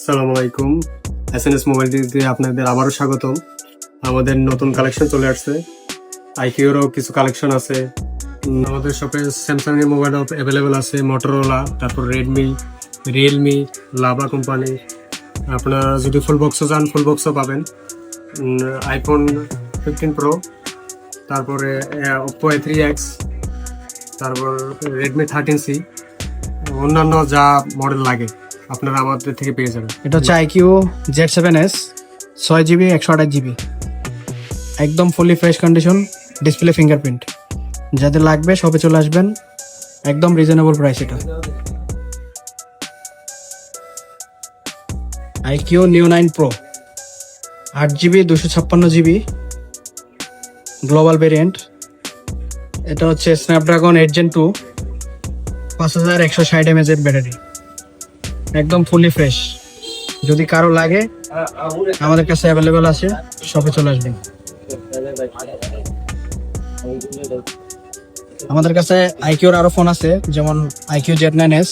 আসসালামু আলাইকুম। S N S mobile দিয়ে আপনাদের আবারও স্বাগতম। আমাদের নতুন কালেকশন চলে আসছে। আইকিউরও কিছু কালেকশন আছে। আমাদের শপে স্যামসাং এর মোবাইল অ্যাভেলেবেল আছে মোটরোলা তারপর রেডমি রিয়েলমি লাভা কোম্পানি আপনারা যদি ফুল বক্সও চান ফুল বক্সও পাবেন। আইফোন ফিফটিন প্রো তারপরে ওপো এ থ্রি এক্স তারপর রেডমি থার্টিন সি অন্যান্য যা মডেল লাগে। আপনারা আমাদের থেকে পেয়ে যাবেন। এটা হচ্ছে আইকিউ জেড সেভেন এস ছয় জিবি একশো আঠাশ জিবি একদম fully fresh condition display fingerprint যাদের লাগবে সবে চলে আসবেন, একদম রিজনেবল প্রাইস এটা। আইকিউ নিউ নাইন প্রো আট জিবি দুশো ছাপ্পান্ন জিবি গ্লোবাল ভেরিয়েন্ট এটা হচ্ছে স্ন্যাপড্রাগন এইট জেন টু পাঁচ হাজার একশো ষাট এমএজের ব্যাটারি একদম ফুলি ফ্রেশ যদি কারও লাগে, আমাদের কাছে অ্যাভেলেবেল আছে শপে চলে আসবেন। আমাদের কাছে আইকিউর আরও ফোন আছে, যেমন iQOO Z nine S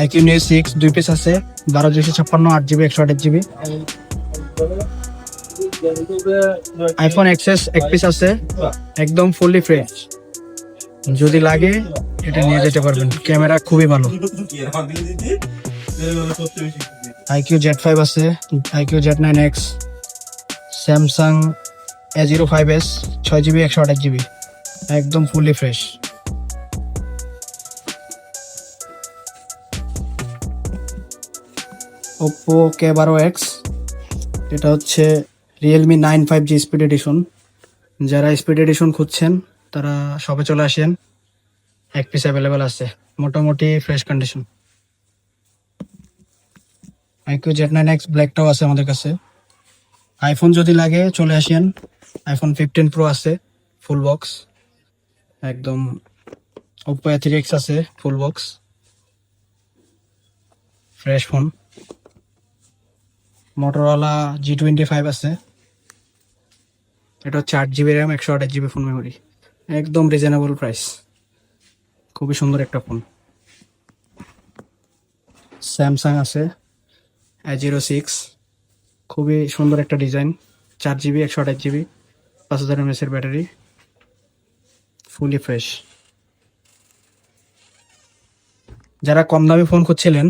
iQOO Neo six দুই পিস আছে, বারো দুইশো ছাপ্পান্ন, আট জিবি একশো আঠাশ জিবি আইফোন এক্সএস এক পিস আছে, একদম ফুলি ফ্রেশ যদি লাগে এটা নিয়ে যেতে পারবেন। ক্যামেরা খুবই ভালো। আইকিউ জেড ফাইভ আছে, iQOO Z nine X, Samsung A zero five S ছয় জিবি, একশো আঠাশ জিবি। একদম ফুলি ফ্রেশ ওপো কে বারো এক্স এটা হচ্ছে Realme nine five G speed edition যারা স্পিড এডিশন খুঁজছেন, তারা সবে চলে আসেন। এক পিস অ্যাভেলেবেল আছে। মোটামুটি fresh condition iQOO Z nine X ব্ল্যাকটাও আছে আমাদের কাছে। আইফোন যদি লাগে, চলে আসেন। আইফোন ফিফটিন প্রো আছে ফুল বক্স একদম ওপো থ্রি এক্স আছে full box fresh phone Motorola G twenty five আছে। এটা হচ্ছে আট জিবি র্যাম একশো আঠাশ জিবি ফোন মেমোরি একদম রিজনেবল প্রাইস খুবই সুন্দর একটা ফোন। স্যামসাং আছে জিরো সিক্স খুবই সুন্দর একটা ডিজাইন, চার জিবি একশো আঠাশ জিবি পাঁচ হাজার এমএসের ব্যাটারি ফুলি ফ্রেশ যারা কম দামি ফোন খুঁজছিলেন,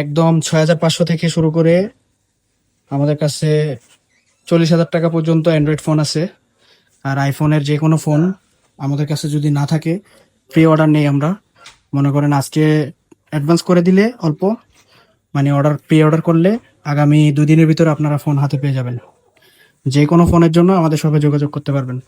একদম ছয় হাজার পাঁচশো থেকে শুরু করে আমাদের কাছে চল্লিশ হাজার টাকা পর্যন্ত অ্যান্ড্রয়েড ফোন আছে। আর আইফোনের যে কোনো ফোন আমাদের কাছে যদি না থাকে প্রি অর্ডার নেই আমরা। মনে করেন আজকে অ্যাডভান্স করে দিলে অল্প মানে অর্ডার প্রি অর্ডার করলে আগামী দুদিনের ভিতরে আপনারা ফোন হাতে পেয়ে যাবেন। যে কোনো ফোনের জন্য আমাদের সঙ্গে যোগাযোগ করতে পারবেন।